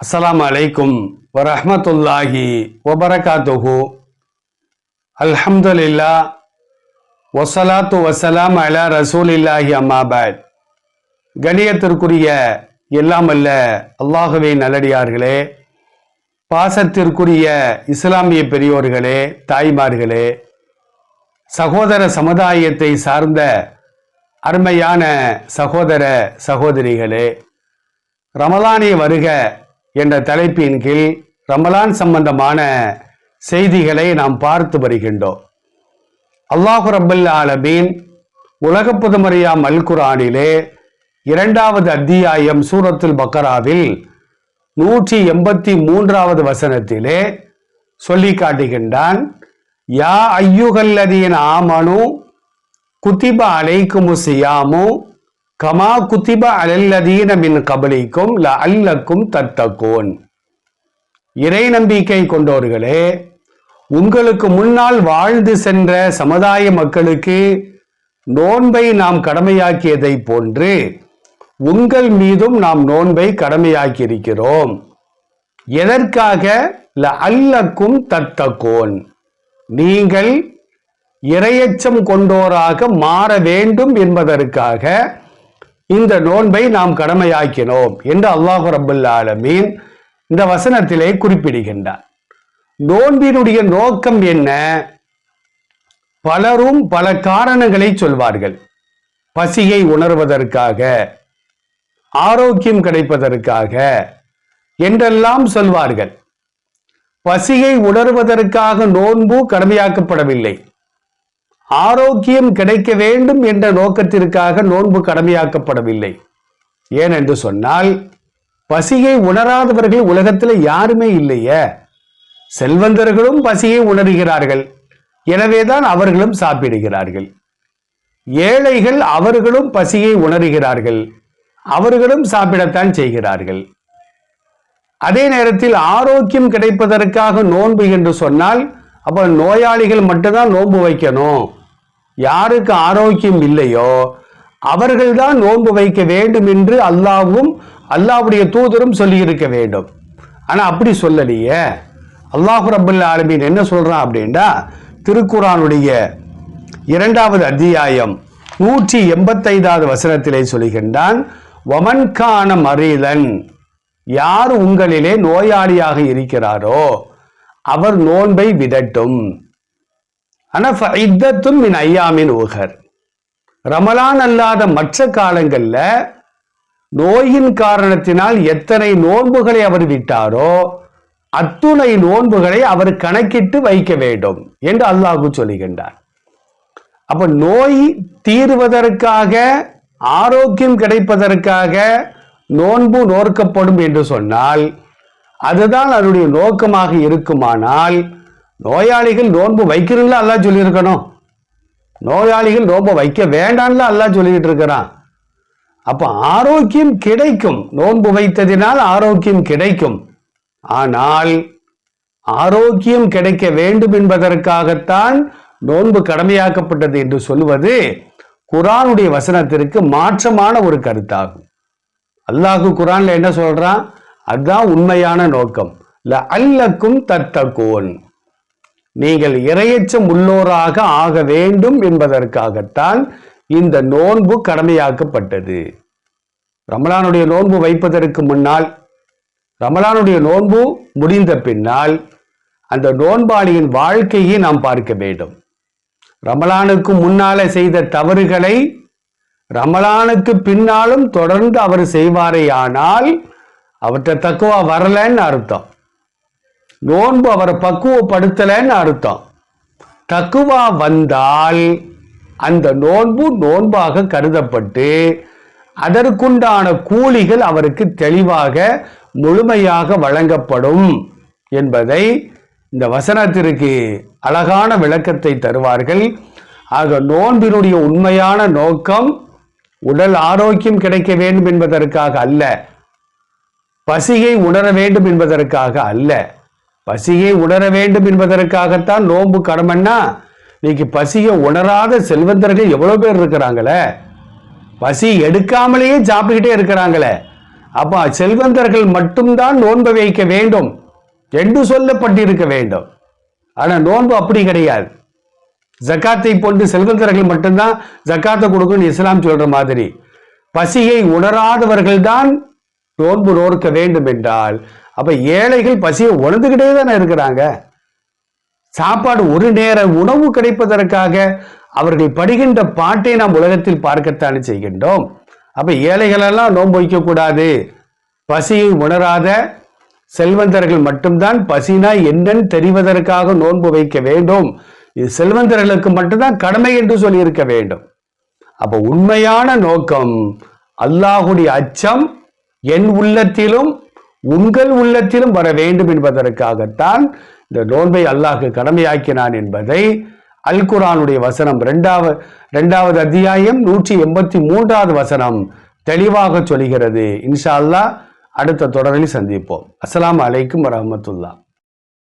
அஸ்லாம் அலைக்கும் வரஹ்மத்துல்லாஹி வபரகாத்துஹு. அல்ஹம்துல்லா வசலாத்து வசலாம் அலா ரசூலில்லாஹி அம்மாபாத் கணியத்திற்குரிய எல்லாம் அல்ல அல்லாஹுவே நல்லடியார்களே பாசத்திற்குரிய இஸ்லாமிய பெரியோர்களே தாய்மார்களே சகோதர சமுதாயத்தை சார்ந்த அருமையான சகோதர சகோதரிகளே ரமலானி வருக என்ற தலைப்பின் கீழ் ரமலான் சம்பந்தமான செய்திகளை நாம் பார்த்து வருகின்றோம். அல்லாஹு ரபுல் ஆலமீன் உலக புதுமறியாம் அல் குரானிலே இரண்டாவது அத்தியாயம் சூரத்துல் பக்கராவில் நூற்றி எண்பத்தி மூன்றாவது வசனத்திலே சொல்லி காட்டுகின்றான் யா ஐயுகல்லதியின் ஆமனு குத்திப அலைக்குமு சியாமு கமா குத்திப அலல்லதீன மின் கபலிக்கும் ல அல்லக்கும் தத்தக்கோன் இறை நம்பிக்கை கொண்டோர்களே உங்களுக்கு முன்னால் வாழ்ந்து சென்ற சமுதாய மக்களுக்கு நோன்பை நாம் கடமையாக்கியதை போன்று உங்கள் மீதும் நாம் நோன்பை கடமையாக்கியிருக்கிறோம். எதற்காக? ல அல்லக்கும் தத்தக்கோன் நீங்கள் இரையச்சம் கொண்டோராக மாற வேண்டும் என்பதற்காக இந்த நோன்பை நாம் கடமையாக்கினோம் என்று அல்லாஹு ரபுல் ஆலமீன் இந்த வசனத்திலே குறிப்பிடுகின்றார். நோன்பினுடைய நோக்கம் என்ன? பலரும் பல காரணங்களை சொல்வார்கள். பசியை உணர்வதற்காக ஆரோக்கியம் கிடைப்பதற்காக என்றெல்லாம் சொல்வார்கள். பசியை உணர்வதற்காக நோன்பு கடமையாக்கப்படவில்லை. ஆரோக்கியம் கிடைக்க வேண்டும் என்ற நோக்கத்திற்காக நோன்பு கடமையாக்கப்படவில்லை. ஏனென்று சொன்னால் பசியை உணராதவர்கள் உலகத்தில் யாருமே இல்லையே. செல்வந்தர்களும் பசியை உணர்கிறார்கள். எனவேதான் அவர்களும் சாப்பிடுகிறார்கள். ஏழைகள் அவர்களும் பசியை உணர்கிறார்கள். அவர்களும் சாப்பிடத்தான் செய்கிறார்கள். அதே நேரத்தில் ஆரோக்கியம் கிடைப்பதற்காக நோன்பு என்று சொன்னால் அப்ப நோயாளிகள் மட்டும்தான் நோன்பு வைக்கணும். யாருக்கு ஆரோக்கியம் இல்லையோ அவர்கள்தான் நோன்பு வைக்க வேண்டும் என்று அல்லாவும் அல்லாவுடைய தூதரும் சொல்லியிருக்க வேண்டும். ஆனால் அப்படி சொல்லலையே. அல்லாஹு ரபுல் ஆலமீன் என்ன சொல்கிறான் அப்படின்னா திருக்குறானுடைய இரண்டாவது அத்தியாயம் நூற்றி எண்பத்தைந்தாவது வசனத்திலே சொல்கின்றான் வமன்கான மரீதன் யார் உங்களிலே நோயாளியாக இருக்கிறாரோ அவர் நோன்பை விடட்டும். ஆனா இத்தத்தும் மின் ஐயாமின் உகர் ரமலான் அல்லாத மற்ற காலங்கள்ல நோயின் காரணத்தினால் எத்தனை நோன்புகளை அவர் விட்டாரோ அத்துணை நோன்புகளை அவர் கணக்கிட்டு வைக்க வேண்டும் என்று அல்லாஹு சொல்லுகின்றார். அப்ப நோய் தீர்வதற்காக ஆரோக்கியம் கிடைப்பதற்காக நோன்பு நோர்க்கப்படும் என்று சொன்னால் அதுதான் அதனுடைய நோக்கமாக இருக்குமானால் நோயாளிகள் நோன்பு வைக்கிறீங்களா அல்லா சொல்லியிருக்கணும். நோயாளிகள் நோன்பு வைக்க வேண்டாம்ல அல்லா சொல்லிக்கிட்டு இருக்கிறான். அப்போ ஆரோக்கியம் கிடைக்கும். நோன்பு வைத்ததினால் ஆரோக்கியம் கிடைக்கும். ஆனால் ஆரோக்கியம் கிடைக்க வேண்டும் என்பதற்காகத்தான் நோன்பு கடமையாக்கப்பட்டது என்று சொல்வது குரானுடைய வசனத்திற்கு மாற்றமான ஒரு கருத்தாகும். அல்லாஹு குரான்ல என்ன சொல்றான்? அதுதான் உண்மையான நோக்கம். ல அல்லக்கும் தத்தகோன். நீங்கள் இரையச்சம் உள்ளோராக ஆக வேண்டும் என்பதற்காகத்தான் இந்த நோன்பு கடமையாக்கப்பட்டது. ரமலானுடைய நோன்பு வைப்பதற்கு முன்னால் ரமலானுடைய நோன்பு முடிந்த பின்னால் அந்த நோன்பாளியின் வாழ்க்கையை நாம் பார்க்க வேண்டும். ரமலானுக்கு முன்னால செய்த தவறுகளை ரமலானுக்கு பின்னாலும் தொடர்ந்து அவர் செய்வாரே ஆனால் அவற்றை தக்குவா வரலன்னு அர்த்தம். நோன்பு அவரை பக்குவப்படுத்தலைன்னு அர்த்தம். தக்குவா வந்தால் அந்த நோன்பு நோன்பாக கருதப்பட்டு அதற்குண்டான கூலிகள் அவருக்கு தெளிவாக முழுமையாக வழங்கப்படும் என்பதை இந்த வசனத்திற்கு அழகான விளக்கத்தை தருவார்கள். ஆக நோன்பினுடைய உண்மையான நோக்கம் உடல் ஆரோக்கியம் கிடைக்க வேண்டும் என்பதற்காக அல்ல பசியை உணர வேண்டும் என்பதற்காக அல்ல. பசியை உணர வேண்டும் என்பதற்காகத்தான் நோன்பு கடமைன்னா இன்னைக்கு பசியை உணராத செல்வந்தர்கள் எவ்வளோ பேர் இருக்கிறாங்களே? பசி எடுக்காமலேயே சாப்பிட்டுக்கிட்டே இருக்கிறாங்களே. அப்போ செல்வந்தர்கள் மட்டும்தான் நோன்பு வைக்க வேண்டும் என்று சொல்லப்பட்டிருக்க வேண்டும். ஆனால் நோன்பு அப்படி கிடையாது. ஜக்காத்தை போன்று செல்வந்தர்கள் மட்டும்தான் ஜக்காத்தை கொடுக்கணும்னு இஸ்லாம் சொல்ற மாதிரி. பசியை உணராதவர்கள் தான் நோன்பு நோர்க்க வேண்டும் என்றால் அப்ப ஏழைகள் பசியை உணர்ந்துகிட்டே தானே இருக்கிறாங்க. சாப்பாடு ஒரு நேர உணவு கிடைப்பதற்காக அவர்கள் படுகின்ற பாட்டை நாம் உலகத்தில் பார்க்கத்தானே செய்கின்றோம். அப்ப ஏழைகளெல்லாம் நோன்பு வைக்கக்கூடாது. பசியை உணராத செல்வந்தர்கள் மட்டும்தான் பசினா என்னன்னு தெரிவதற்காக நோன்பு வைக்க வேண்டும். இது செல்வந்தர்களுக்கு மட்டும்தான் கடமை என்று சொல்லியிருக்க வேண்டும். அப்ப உண்மையான நோக்கம் அல்லாஹுடைய அச்சம் என் உள்ளத்திலும் உங்கள் உள்ளத்திலும் வர வேண்டும் என்பதற்காகத்தான் இந்த நோன்பை அல்லாஹ் கடமையாக்கினான் என்பதை அல் குரானுடைய வசனம் ரெண்டாவது ரெண்டாவது அத்தியாயம் நூற்றி எண்பத்தி மூன்றாவது வசனம் தெளிவாக சொல்கிறது. இன்ஷா அல்லாஹ் அடுத்த தொடரில் சந்திப்போம். அஸ்லாம் அலைக்கும் வரஹ்மத்துல்லாஹ்.